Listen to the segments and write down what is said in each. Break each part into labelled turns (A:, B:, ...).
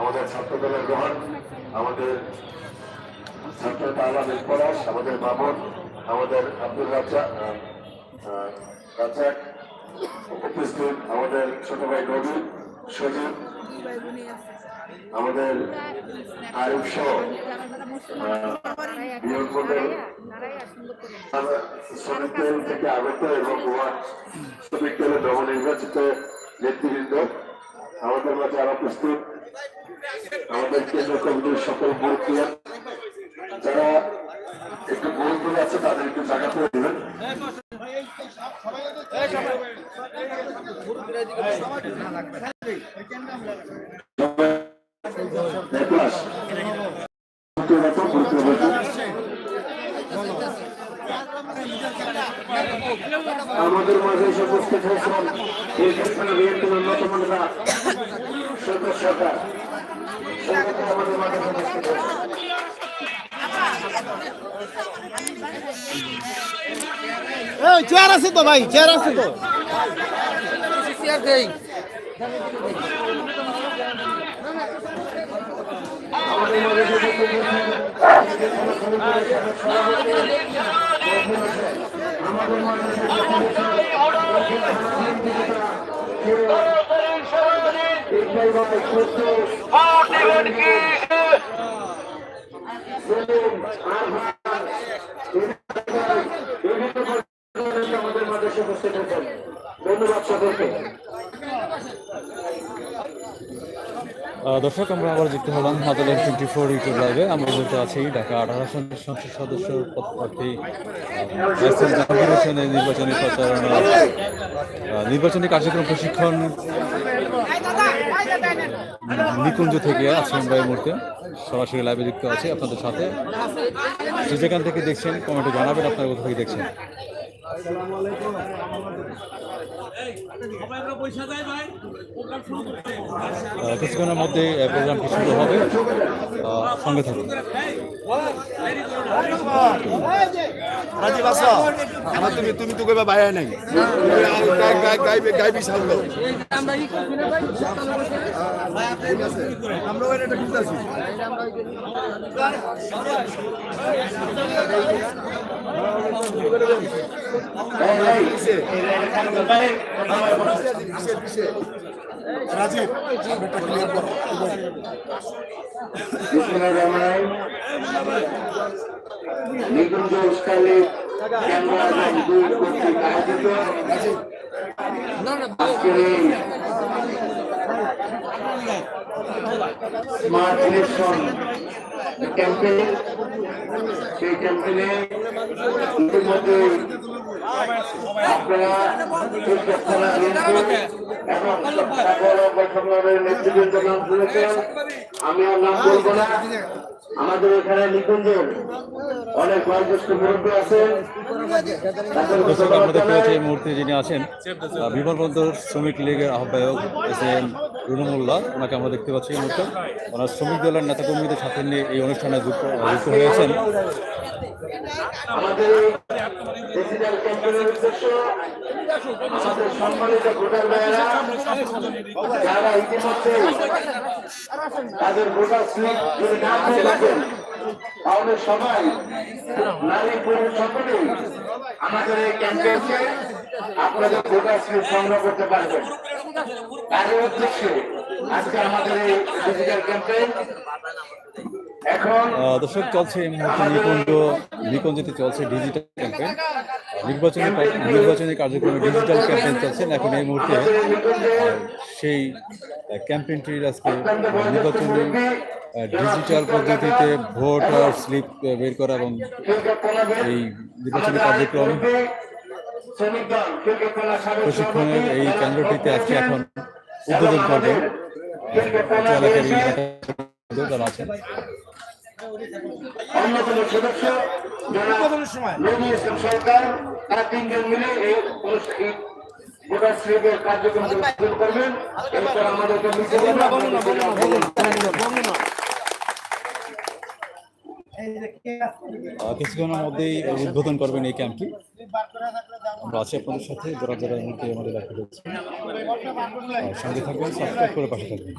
A: আমাদের ছাত্র দলের রোহান আমাদের ছাত্র আহমেদ পলাশ, আমাদের মামুন, আমাদের আব্দুল রাজ্জাক রাজ্জাক উপস্থিত, আমাদের ছোট ভাই নবী, সজীব, আমাদের আরিফ সহ থেকে আগত এবং ওয়ার্ড শ্রমিক দলের নবনির্বাচিত নেতৃবৃন্দ। আমাদের মাঝে আরও উপস্থিত আমাদের কেন্দ্র কমিটির সকল মুরব্বীরা যারা একটু করে আছে, তাদের একটু জায়গা করে দেবেন। আমাদের মাঝে হয়েছেন এই ক্ষেত্রে অন্যতম নেতা সরকার
B: এই চেয়ার আছে তো ভাই চেয়ার আছে তো। চেয়ার দেই
A: আমাদের মাঝে এসে উপস্থিত হয়েছেন ধন্যবাদ সকলকে
C: দর্শক আমরা আবার যুক্ত হলাম হাতালের টোয়েন্টি ফোর ইউটিউব লাইভে আমরা বলতে আছি ঢাকা আঠারো আসনের সংসদ সদস্য পদপ্রার্থী জাহাঙ্গীর হোসেনের নির্বাচনী প্রচারণা নির্বাচনী কার্যক্রম প্রশিক্ষণ নিকুঞ্জ থেকে আছি আমরা এই মুহূর্তে। সরাসরি লাইভে যুক্ত আছি আপনাদের সাথে। যেখান থেকে দেখছেন কমেন্টে জানাবেন, আপনার কোথা থেকে দেখছেন। কিছুক্ষণের মধ্যে প্রোগ্রামটি শুরু হবে? সঙ্গে থাকুন।
B: রাজীব আসো আমার তুমি তুমি তো কইবা বাইরে নাই। গাই গাই গাই গাই বিশাল দাও আমরা ওই এটা রাজীব এটা ক্লিয়ার করো
A: স্মার্ট ইলেকশন ক্যাম্পেইন সেই ক্যাম্পেনে ইতিমধ্যে আপনারা এবং সকল সংগ্রামের নেতৃবৃন্দ নাম শুনেছেন আমি আর নাম বলব না। আমাদের এখানে নিকুঞ্জের অনেক বয়োজ্যেষ্ঠ মুরব্বী আছেন।
C: আমরা দেখতে পাচ্ছি এই মুহূর্তে যিনি আছেন বিমানবন্দর শ্রমিক লীগের আহ্বায়ক এস এম রুনুমুল্লাহ। ওনাকে আমরা দেখতে পাচ্ছি এই মুহূর্তে। ওনার শ্রমিক দলের নেতাকর্মীদের সাথে নিয়ে এই অনুষ্ঠানে যুক্ত হয়েছেন
A: আমাদের ডিজিটাল ক্যাম্পেইনের উদ্দেশ্য আমাদের সম্মানিত ভোটার ভাইয়েরা যারা ইতিমধ্যে তাদের ভোটার স্লিপ যদি না তাহলে সবাই নারী পুরুষ সকলেই আমাদের এই ক্যাম্পে এসে আপনাদের ভোটার স্লিপ সংগ্রহ করতে পারবেন তারই উদ্দেশ্যে আজকে আমাদের এই ডিজিটাল ক্যাম্পেইন
C: দর্শক, চলছে এই মুহূর্তে নিকুঞ্জ, নিকুঞ্জতে চলছে ডিজিটাল ক্যাম্পেইন নির্বাচনী নির্বাচনী কার্যক্রমে ডিজিটাল ক্যাম্পেন চলছেন এখন এই মুহূর্তে সেই ক্যাম্পেইনটির আজকে নির্বাচনী ডিজিটাল পদ্ধতিতে ভোটার স্লিপ বের করা এবং এই নির্বাচনী কার্যক্রম প্রশিক্ষণের এই কেন্দ্রটিতে আজকে এখন উদ্বোধন এলাকার এই আছেন।
A: অন্যতম সদস্য ইসলাম সরকার তারা তিনজন মিলে এই অনুষ্ঠান কার্যক্রম করবেন। এরপর
C: আহ, কিছুক্ষণের মধ্যেই উদ্বোধন করবেন এই ক্যাম্পটি আমরা আছি আপনাদের সাথে, যারা যারা এই মুহূর্তে আমাদের দেখা যাচ্ছে সঙ্গে থাকবেন সাবস্ক্রাইব করে পাশে থাকবেন।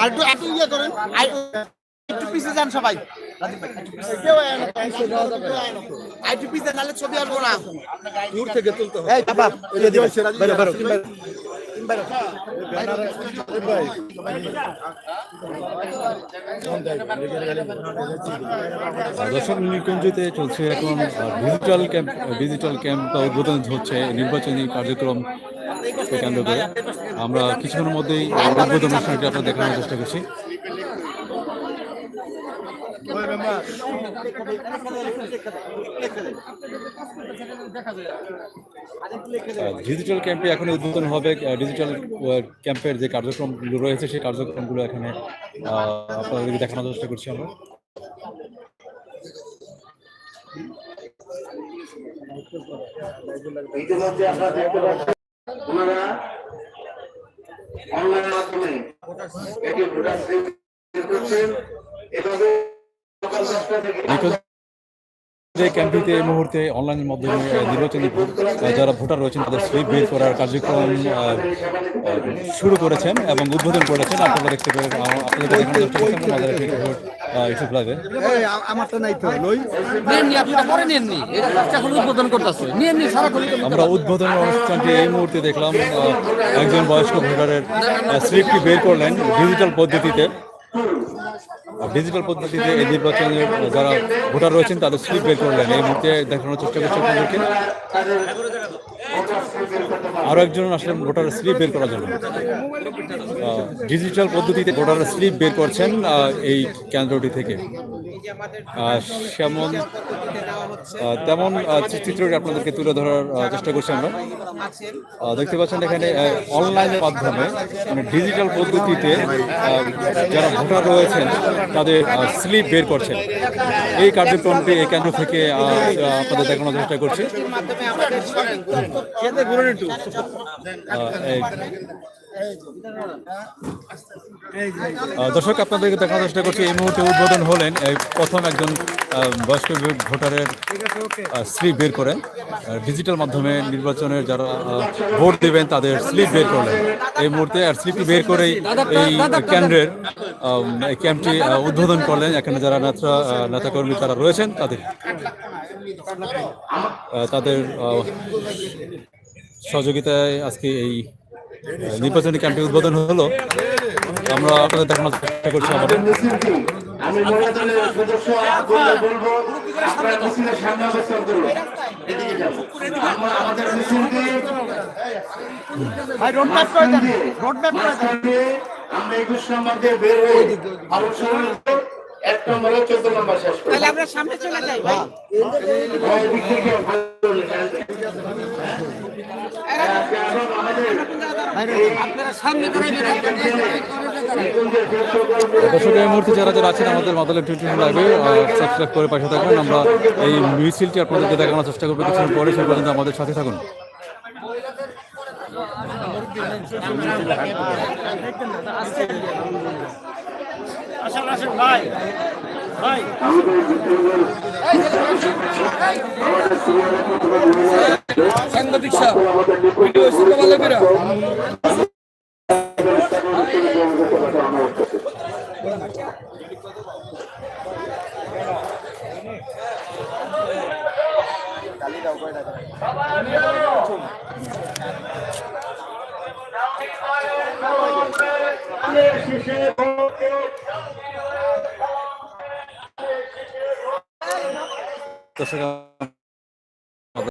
D: আর একটু ইয়ে করেন। একটু পিছে যান সবাই।
C: দর্শক নীলকুঞ্জতে চলছে এখন ডিজিটাল ক্যাম্প ডিজিটাল ক্যাম্প উদ্বোধন হচ্ছে, নির্বাচনী কার্যক্রম আমরা কিছুক্ষণের মধ্যেই উদ্বোধন অনুষ্ঠানটি আপনার দেখানোর চেষ্টা করছি। ডিজিটাল ক্যাম্পে এখন উদ্বোধন হবে। ডিজিটাল ক্যাম্পের যে কার্যক্রমগুলো রয়েছে সেই কার্যক্রমগুলো এখানে আপনাদেরকে দেখানোর চেষ্টা করছি আমরা।
A: ইতিমধ্যে আপনারা দেখতে পাচ্ছেন ওনারা অনলাইন মাধ্যমে এটি ভোটার করছেন। এভাবে সকাল দশটা থেকে
C: নিখোঁজ যে ক্যাম্পটিতে এই মুহূর্তে অনলাইনের মাধ্যমে নির্বাচনী যারা ভোটার রয়েছেন তাদের স্লিপ বের করার কার্যক্রম শুরু করেছেন এবং উদ্বোধন করেছেন। আপনারা দেখতে
E: সারাক্ষণ
C: আমরা উদ্বোধন অনুষ্ঠানটি এই মুহূর্তে দেখলাম একজন বয়স্ক ভোটারের স্লিপটি বের করলেন ডিজিটাল পদ্ধতিতে। ডিজিটাল পদ্ধতিতে এই নির্বাচনে যারা ভোটার রয়েছেন, তাদের স্লিপ বের করলেন এই মুহূর্তে দেখানোর চেষ্টা করছি আপনাদেরকে।
A: তাদের ভোটার স্লিপ বের করতে পারেন
C: আরও একজন আসলেন ভোটার স্লিপ বের করার জন্য। ডিজিটাল পদ্ধতিতে ভোটার স্লিপ বের করছেন এই কেন্দ্রটি থেকে। সেমন তেমন চিত্রটি আপনাদেরকে তুলে ধরার চেষ্টা করছি আমরা। দেখতে পাচ্ছেন এখানে অনলাইনের মাধ্যমে মানে ডিজিটাল পদ্ধতিতে যারা ভোটার রয়েছেন তাদের স্লিপ বের করছেন। এই কার্যক্রমটি এই কেন্দ্র থেকে আপনাদের দেখানোর চেষ্টা করছি। দর্শক, আপনাদেরকে দেখার চেষ্টা করছি, এই মুহূর্তে উদ্বোধন হলেন প্রথম একজন বয়স্ক ভোটারের স্লিপ বের করেন। ডিজিটাল মাধ্যমে নির্বাচনের যারা ভোট দেবেন, তাদের স্লিপ বের করলেন। এই মুহূর্তে আর স্লিপটি বের করেই এই কেন্দ্রের এই ক্যাম্পটি উদ্বোধন করলেন। এখানে যারা নেতা নেতাকর্মী তারা রয়েছেন, তাদের তাদের সহযোগিতায় আজকে এই নির্বাচনী ক্যাম্পটি উদ্বোধন হলো। আমরা আপনাদের দেখানোর চেষ্টা করছি আমাদের
A: আমি মহিলা দলের সদস্য বলব আপনারা মিছিলের সামনে অবস্থান করুন এদিকে যাব আমরা আমাদের মিছিলটি
D: ভাই রোড ম্যাপ করে দেন রোড ম্যাপ করে দেন
A: আমরা একুশ নম্বর দিয়ে বের হয়ে অবসর এক নম্বরে চোদ্দ নম্বর শেষ করি
D: তাহলে আমরা সামনে চলে যাই ভাই।
A: ভাই, এদিক থেকে ভালো
C: দর্শক, এই যারা যারা আছেন আমাদের মাদালে টোয়েন্টি লাইভে সাবস্ক্রাইব করে পাশে থাকবেন। আমরা এই মিছিলটি আপনাদেরকে দেখানোর চেষ্টা করব কিছুক্ষণ পরে সে পর্যন্ত আমাদের সাথে থাকুন।
E: সাংবাদিক সাহেব ভিডিও শুরু ভালো করে
C: দর্শক